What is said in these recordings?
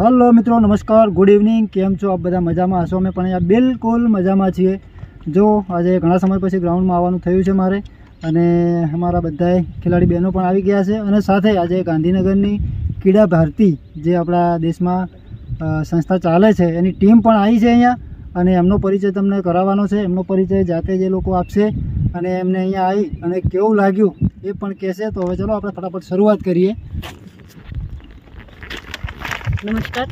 Hello મિત્રો, નમસ્કાર good evening કેમ છો? આપ બધા મજામાં હશો? અમે પણ અહીંયા બિલકુલ મજામાં છીએ. જો, આજે ઘણા સમય પછી ગ્રાઉન્ડમાં આવવાનું થયું છે મારે અને અમારા બધાય ખેલાડી બહેનો પણ આવી ગયા છે અને સાથે આજે ગાંધીનગરની ક્રીડા ભારતી જે આપણા દેશમાં સંસ્થા ચાલે છે, એની ટીમ પણ આવી છે અહીંયા અને એમનો પરિચય તમને કરાવવાનો છે. એમનો પરિચય જાતે જે લોકો આપશે અને એમને અહીંયા આવી અને કેવું લાગ્યું એ પણ કહેશે. તો હવે ચલો આપણે ફટાફટ શરૂઆત કરીએ. નમસ્કાર.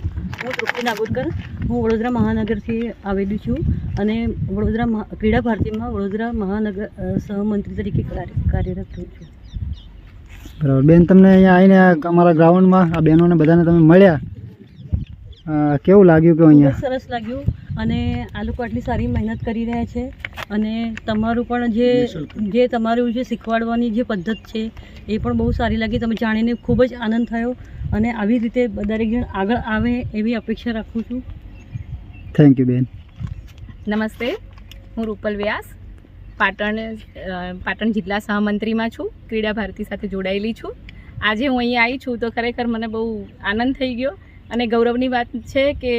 હું તૃપ્તિ નાગોદકર. હું વડોદરા મહાનગરથી આવેલી છું અને વડોદરા ક્રીડા ભારતીમાં વડોદરા મહાનગર સહમંત્રી તરીકે કાર્ય- કાર્યરત છું છું. બરાબર. બેન તમને અહીંયા આવીને અમારા ગ્રાઉન્ડમાં આ બહેનોને બધાને તમે મળ્યા? કેવું લાગ્યું કે અહીંયા? સરસ લાગ્યું અને આ લોકો આટલી સારી મહેનત કરી રહ્યા છે. અને તમારું પણ જે જે તમારું જે શીખવાડવાની જે પદ્ધત છે એ પણ બહુ સારી લાગી. તમે જાણીને ખૂબ જ આનંદ થયો અને આવી રીતે દરેક જણ આગળ આવે એવી અપેક્ષા રાખું છું. થેન્ક યુ બેન. નમસ્તે. હું રૂપલ વ્યાસ પાટણ પાટણ જિલ્લા સહમંત્રીમાં છું. ક્રીડા ભારતી સાથે જોડાયેલી છું. આજે હું અહીંયા આવી છું તો ખરેખર મને બહુ આનંદ થઈ ગયો. અને ગૌરવની વાત છે કે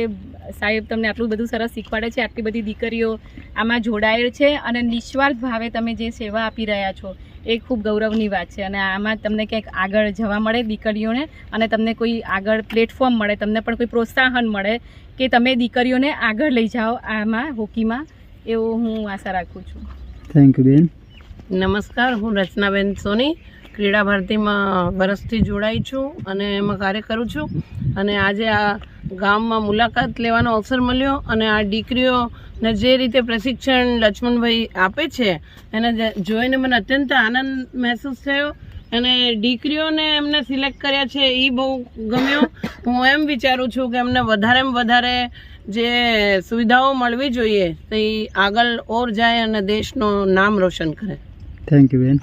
સાહેબ તમને આટલું બધું સરસ શીખવાડે છે આટલી બધી દીકરીઓ આમાં જોડાયેલ છે અને નિસ્વાર્થ ભાવે તમે જે સેવા આપી રહ્યા છો એ ખૂબ ગૌરવની વાત છે. અને આમાં તમને ક્યાંક આગળ જવા મળે દીકરીઓને અને તમને કોઈ આગળ પ્લેટફોર્મ મળે તમને પણ કોઈ પ્રોત્સાહન મળે કે તમે દીકરીઓને આગળ લઈ જાઓ આમાં હોકીમાં એવો હું આશા રાખું છું. થેન્ક યુ બેન. નમસ્કાર હું રચનાબેન સોની ક્રીડા ભારતીમાં વરસથી જોડાઈ છું અને એમાં કાર્ય કરું છું. અને આજે આ ગામમાં મુલાકાત લેવાનો અવસર મળ્યો અને આ દીકરીઓને જે રીતે પ્રશિક્ષણ લક્ષ્મણભાઈ આપે છે એને જોઈને મને અત્યંત આનંદ મહેસૂસ થયો અને દીકરીઓને એમને સિલેક્ટ કર્યા છે એ બહુ ગમ્યો. હું એમ વિચારું છું કે એમને વધારેમાં વધારે જે સુવિધાઓ મળવી જોઈએ તો એ આગળ ઓર જાય અને દેશનું નામ રોશન કરે. થેન્ક યુ બેન.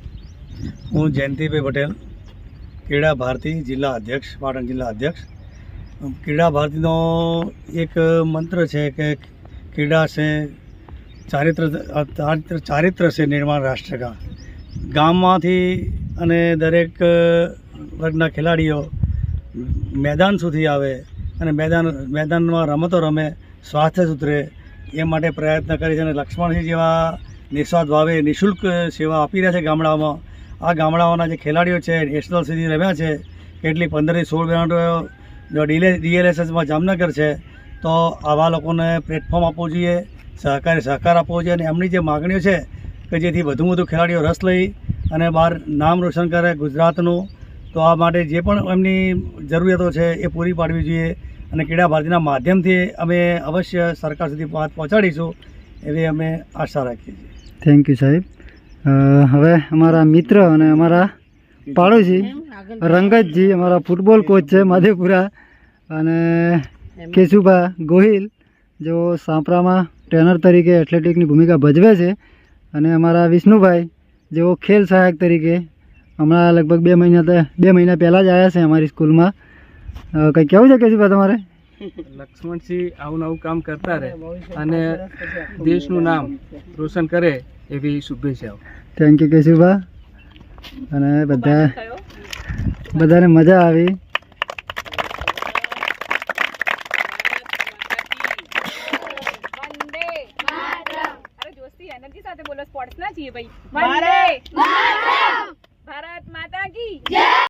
હું જયંતિભાઈ પટેલ ક્રીડા ભારતી જિલ્લા અધ્યક્ષ પાટણ જિલ્લા અધ્યક્ષ. ક્રીડા ભારતીનો એક મંત્ર છે કે ક્રીડા છે, ચારિત્ર ચારિત્ર ચારિત્ર છે નિર્માણ રાષ્ટ્ર કા ગામમાંથી અને દરેક વર્ગના ખેલાડીઓ મેદાન સુધી આવે અને મેદાન, મેદાનમાં રમતો રમે, સ્વાસ્થ્ય સુધરે, એ માટે પ્રયત્ન કરે છે અને લક્ષ્મણસિંહ જેવા નિસ્વાર્થ ભાવે, નિઃશુલ્ક સેવા આપી રહ્યા છે ગામડાઓમાં. આ ગામડાઓના જે ખેલાડીઓ છે નેશનલ સુધી રમ્યા છે, કેટલી પંદરથી સોળ બેન્ડો જો ડીલે ડીએલએસએસમાં જામનગર છે, તો આવા લોકોને પ્લેટફોર્મ આપવું જોઈએ, સહકારી સહકાર આપવો જોઈએ અને એમની જે માગણીઓ છે કે જેથી વધુ વધુ ખેલાડીઓ રસ લઈ અને બહાર નામ રોશન કરે ગુજરાતનું, તો આ માટે જે પણ એમની જરૂરિયાતો છે એ પૂરી પાડવી જોઈએ અને ક્રીડા ભારતીના માધ્યમથી અમે અવશ્ય સરકાર સુધી વાત પહોંચાડીશું એવી અમે આશા રાખીએ છીએ. થેન્ક યુ સાહેબ. હવે અમારા મિત્ર અને અમારા પાડોશી રંગતજી અમારા ફૂટબોલ કોચ છે માધેપુરા અને કેશુભા ગોહિલ જેઓ સાંપરામાં ટ્રેનર તરીકે એથ્લેટિકની ભૂમિકા ભજવે છે. અને અમારા વિષ્ણુભાઈ જેઓ ખેલ સહાયક તરીકે હમણાં લગભગ બે મહિના ત- બે મહિના પહેલાં જ આવ્યા છે અમારી સ્કૂલમાં. કંઈ કેવું છે કેશુભા તમારે? લક્ષ્મણસિંહ આવું નવું કામ કરતા રહે અને દેશનું નામ રોશન કરે એવી શુભેચ્છાઓ. Thank you Keshubha. અને બધા બધાને મજા આવી. બોલો સ્પોર્ટ્સ ના છીએ ભાઈ. ભારત માતા કી.